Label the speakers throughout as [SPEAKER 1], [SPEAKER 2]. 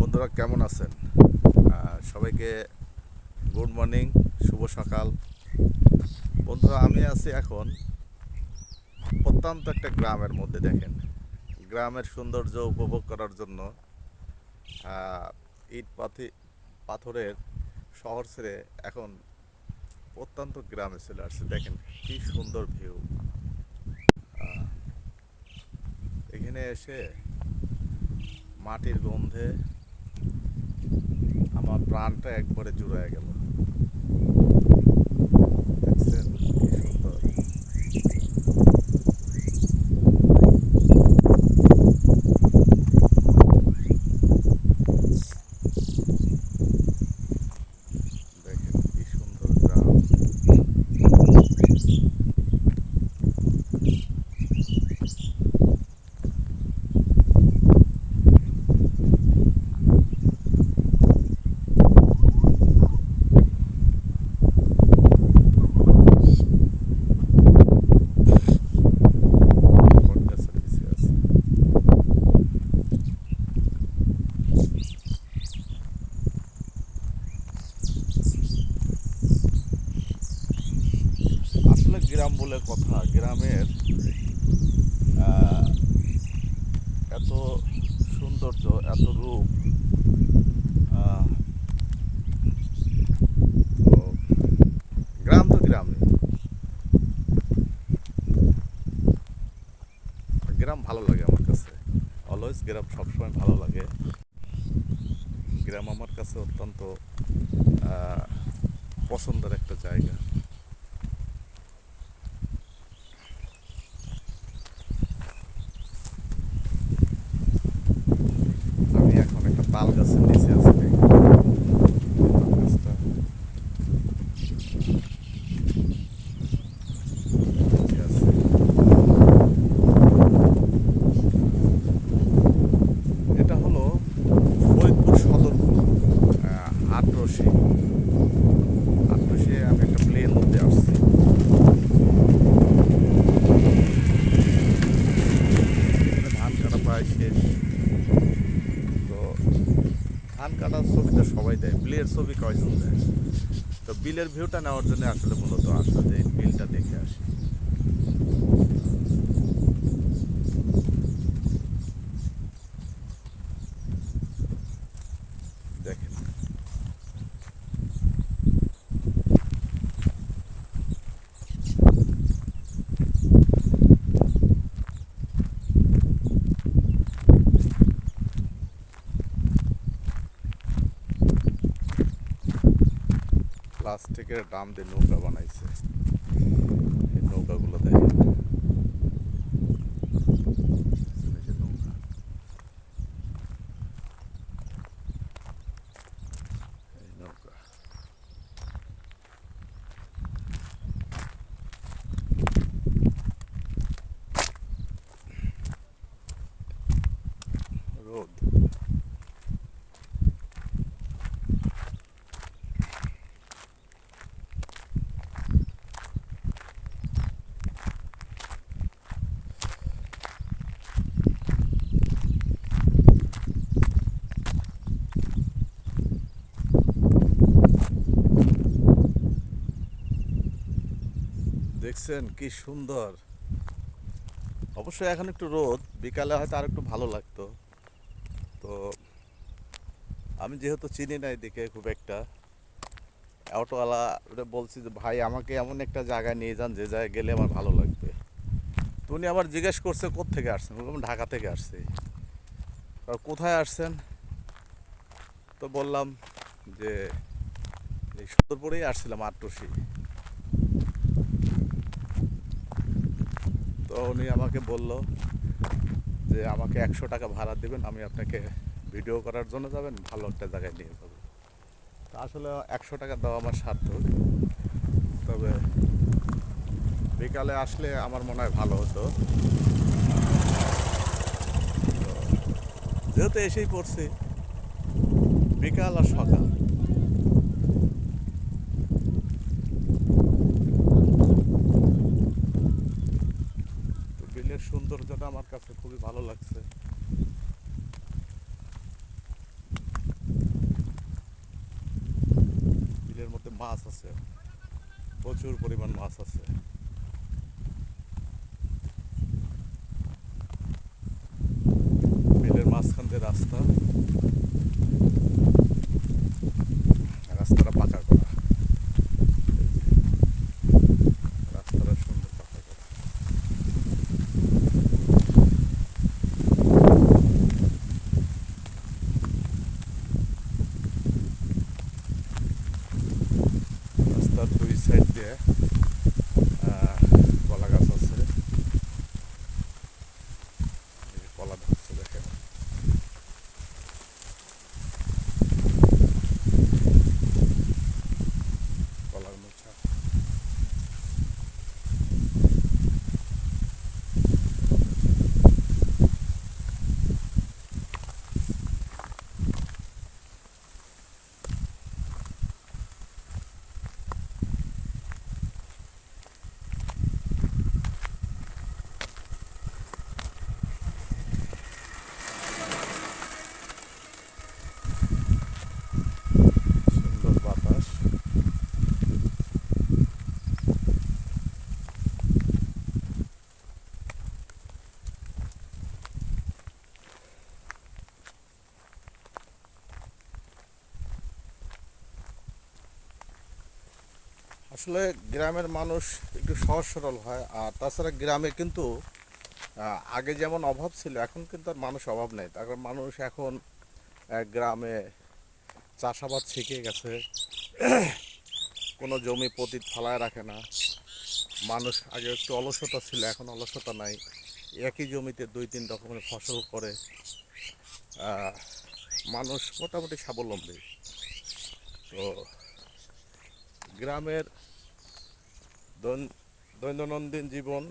[SPEAKER 1] বন্ধুরা, কেমন আছেন? সবাইকে গুড মর্নিং, শুভ সকাল। বন্ধুরা, আমি আছি এখন অত্যন্ত একটা গ্রামের মধ্যে, দেখেন। গ্রামের সৌন্দর্য উপভোগ করার জন্য ইট পাথি পাথরের শহর ছেড়ে এখন অত্যন্ত গ্রামে চলে আসছে। দেখেন, কি সুন্দর ভিউ। এখানে এসে মাটির গন্ধে আমার প্রাণটা একবারে জুড়ে গেল দেখছেন কি সুন্দর দেখেন কি সুন্দর গ্রাম বটগাছের নিচে আছে আসলে গ্রাম বলে কথা। গ্রামের এত সৌন্দর্য, এত রূপ গ্রাম তো গ্রামই গ্রাম ভালো লাগে আমার কাছে। অলওয়েজ গ্রাম সবসময় ভালো লাগে। গ্রাম আমার কাছে অত্যন্ত পছন্দের একটা জায়গা আমি এখন একটা তাল গাছের নিচে আছি দেখি। তাল গাছটা নিচে আছে। এটা হলো ফরিদপুর সদর আটরশি আটরশি আমি একটা প্লেন মধ্যে আসছি এখানে ধান কাটা প্রায় শেষ তো ধান কাটার ছবি তো সবাই দেয় বিলের ছবি কয়জন দেয় তো বিলের ভিউটা নেওয়ার জন্য আসলে মূলত আসা যে এই বিলটা দেখে আসি দেখেন প্লাস্টিকের ডাম দিয়ে নৌকা বানাইছে এই নৌকাগুলো দেখেন এই যে নৌকা। এই নৌকা রোদ দেখছেন কি সুন্দর। অবশ্যই এখন একটু রোদ, বিকালে হয়তো আর একটু ভালো লাগতো। তো আমি যেহেতু চিনি না এদিকে খুব একটা, অটোওয়ালা বলছি যে, ভাই, আমাকে এমন একটা জায়গায় নিয়ে যান, যে জায়গায় গেলে আমার ভালো লাগবে। তো উনি আবার জিজ্ঞেস করছে থেকে আসছেন? বললাম, ঢাকা থেকে আসছি। আর কোথায় আসছেন? তো বললাম যে, এই সুন্দরপুরেই আসছিলাম আটটসি উনি আমাকে বলল যে আমাকে একশো টাকা ভাড়া দেবেন, আমি আপনাকে ভিডিও করার জন্য যাবেন, ভালো একটা জায়গায় নিয়ে যাব তা আসলে একশো টাকা দেওয়া আমার সার্থক। তবে বিকালে আসলে আমার মনে হয় ভালো হতো। যেহেতু এসেই পড়ছি, বিকাল আর সকাল। এর সৌন্দর্যটা আমার কাছে খুবই ভালো লাগছে। বিলের মধ্যে মাছ আছে, প্রচুর পরিমাণ মাছ আছে। বিলের মাঝখান দিয়ে রাস্তা। আসলে গ্রামের মানুষ একটু সহজ সরল হয়, আর তাছাড়া গ্রামে কিন্তু আগে যেমন অভাব ছিল, এখন কিন্তু আর মানুষ অভাব নেই। তার মানুষ এখন গ্রামে চাষাবাদ শিখে গেছে। কোনো জমি পতিত ফালায় রাখে না। মানুষ আগে একটু অলসতা ছিল, এখন অলসতা নাই। একই জমিতে দুই, তিন রকমের ফসল করে। মানুষ মোটামুটি স্বাবলম্বী। তো গ্রামের দৈনন্দিন জীবন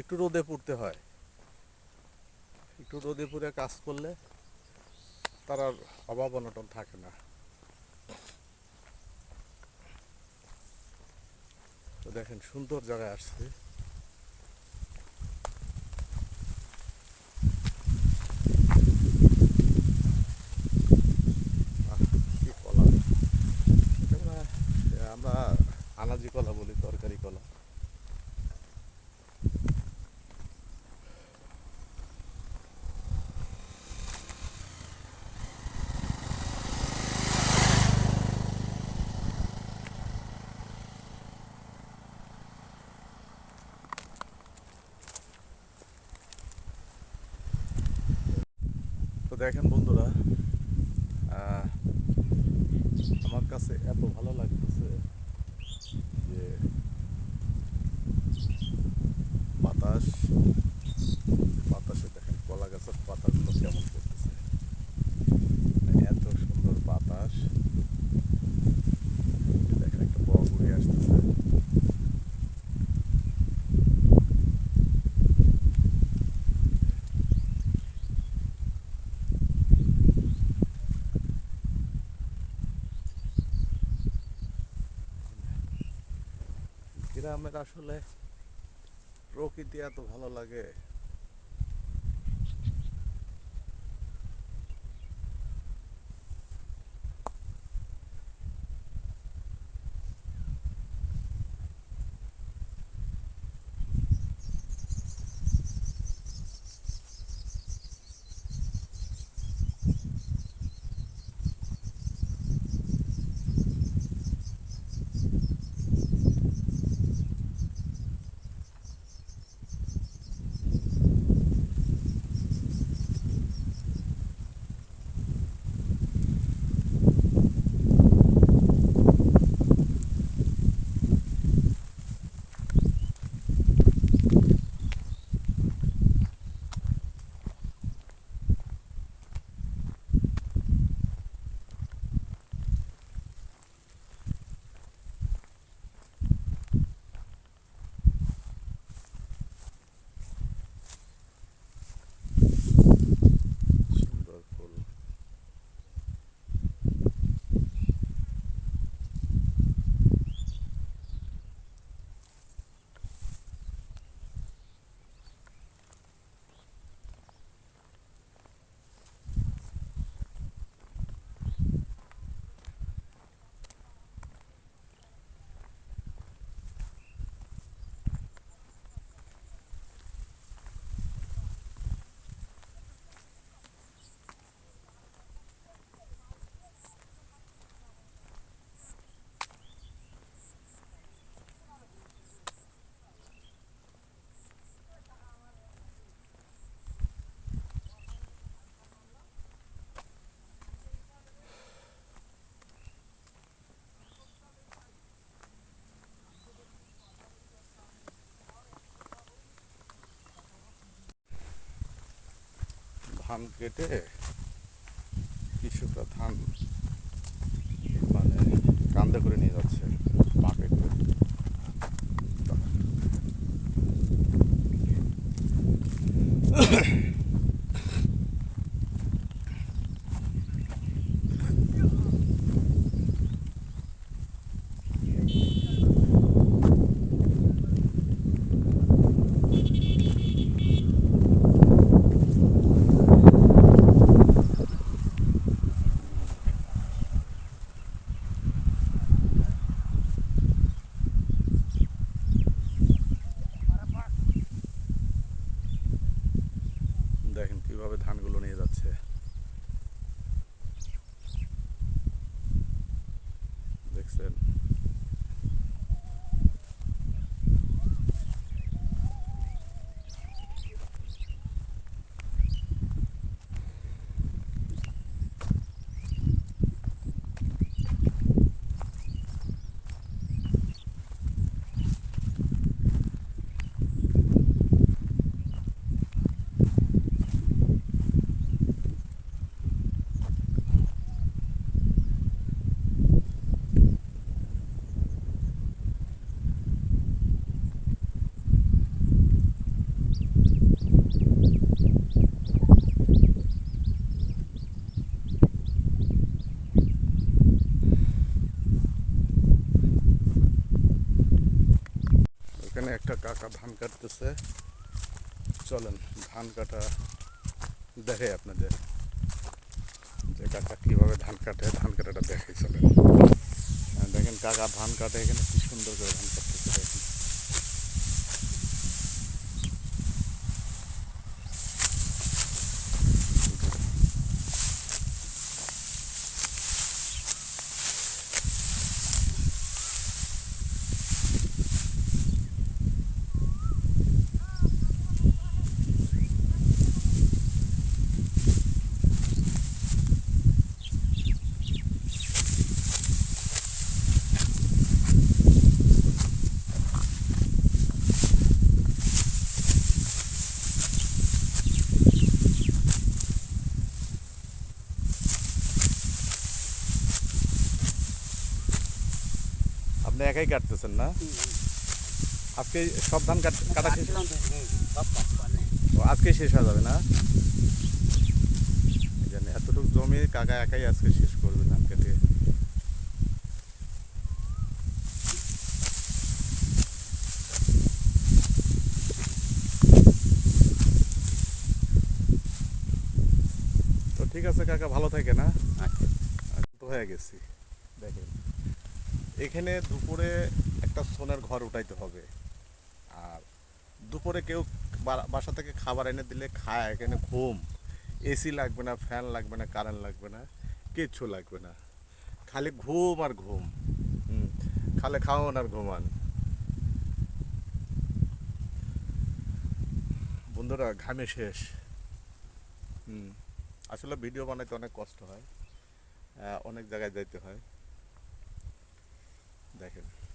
[SPEAKER 1] একটু রোদে পুড়তে হয়। একটু রোদে পুড়ে কাজ করলে তার আর অভাব অনটন থাকে না। তো দেখেন সুন্দর জায়গায় আসছে আহ, কি কলা এটা মনে হয়, আমরা আনাজি কলা বলি তরকারি কলা। দেখেন বন্ধুরা আহ, আমার কাছে এত ভালো লাগতেছে যে বাতাস বাতাসে দেখেন কলা গাছের পাতাগুলো কেমন করতেছে এত সুন্দর বাতাস দেখেন একটা বক উড়ে আসতেছে গ্রামের আসলে প্রকৃতি এত ভালো লাগে। ধান কেটে কৃষকরা ধান মানে কান্দে করে নিয়ে যাচ্ছে পাকে করে দেখেন কীভাবে ধানগুলো নিয়ে যাচ্ছে দেখছেন এখানে একটা কাকা ধান কাটতেছে। চলেন, ধান কাটা দেখে আপনাদের যে কাকা কীভাবে ধান কাটে, ধান কাটাটা দেখে চলেন। দেখেন কাকা ধান কাটে, এখানে কি সুন্দর করে ধান কাটতেছে দেখেন আপনি একাই কাটতেছেন না? আজকে সব ধান কাটা শেষ? ও, আজকে শেষ হয়ে যাবে না? জন্য এতটুকু জমি কাকা একাই আজকে শেষ করবে ধান কেটে। তো ঠিক আছে কাকা ভালো থাকে না তো হয়ে গেছি। এখানে দুপুরে একটা সোনার ঘর উঠাইতে হবে। আর দুপুরে কেউ বাসা থেকে খাবার এনে দিলে খায়, এখানে ঘুম। এসি লাগবে না ফ্যান লাগবে না কারেন্ট লাগবে না, কিচ্ছু লাগবে না। খালি ঘুম আর ঘুম। খালি খাওয়ান আর ঘুমান। বন্ধুরা, ঘামে শেষ। আসলে ভিডিও বানাইতে অনেক কষ্ট হয়। অনেক জায়গায় যাইতে হয়। দেখেন।